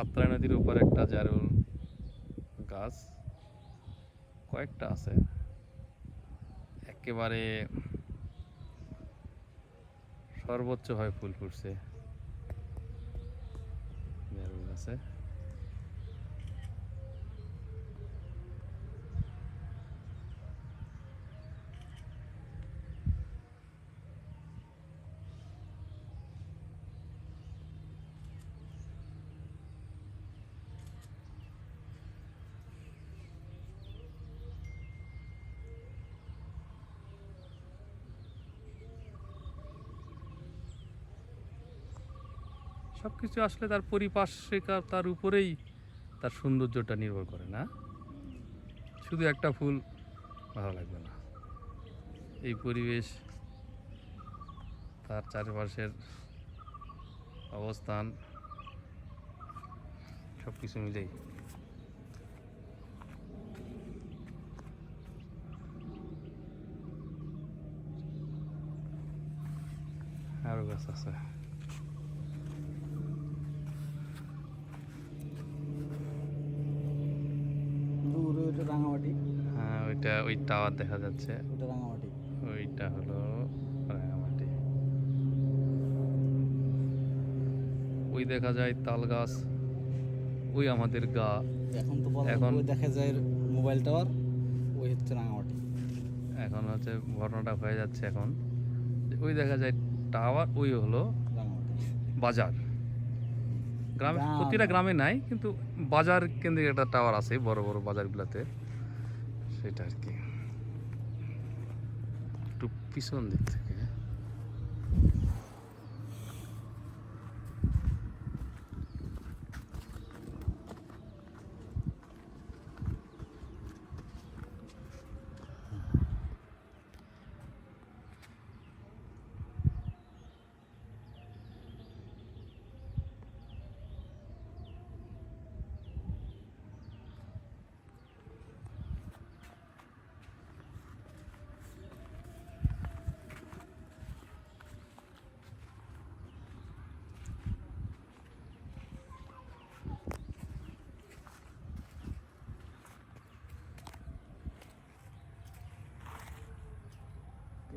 কাপ্তাই নদীর উপর একটা জারুল গাছ কয়েকটা আছে। একেবারে সর্বোচ্চ হয় ফুল ফুটছে। জারুল গাছে। সব কিছু আসলে তার পরিপার্শ্বিকতার উপরেই তার সৌন্দর্যটা নির্ভর করে, না? শুধু একটা ফুল ভালো লাগবে না। এই পরিবেশ, তার চারপাশের অবস্থান সব কিছু মিলেই। আরও গাছ আছে দূরে ওইটা রাঙামাটি হ্যাঁ ওইটা ওই টাওয়ার দেখা যাচ্ছে। ওটা রাঙামাটি। ওইটা হলো রাঙামাটি। ওই দেখা যায় তাল গাছ ওই আমাদের গা। এখন তো এখন- ওই দেখা যায় মোবাইল টাওয়ার ওই হচ্ছে রাঙামাটি। এখন হচ্ছে ঘটনাটা হয়ে যাচ্ছে এখন। ওই দেখা যায় টাওয়ার ওই হলো বাজার। গ্রামে প্রতিটা গ্রামে নাই কিন্তু বাজার কেন্দ্রিক একটা টাওয়ার আছে বড় বড় বাজারগুলোতে। সেটা আর কি। একটু পিছন দিক থেকে।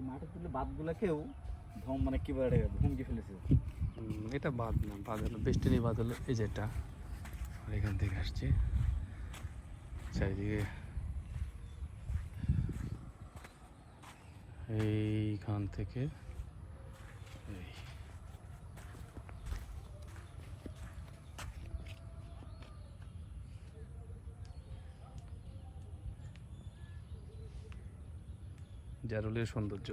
মাঠে তুলে বাদগুলোকেও ধম মানে কি বলে ভুমকে ফেলেছে। এটা বাদ না, বাদ হলো বেস্টিনি বাদ হলো এই যেটা এখান থেকে আসছে। চারিদিকে। এইখান থেকে জারুলের সৌন্দর্য।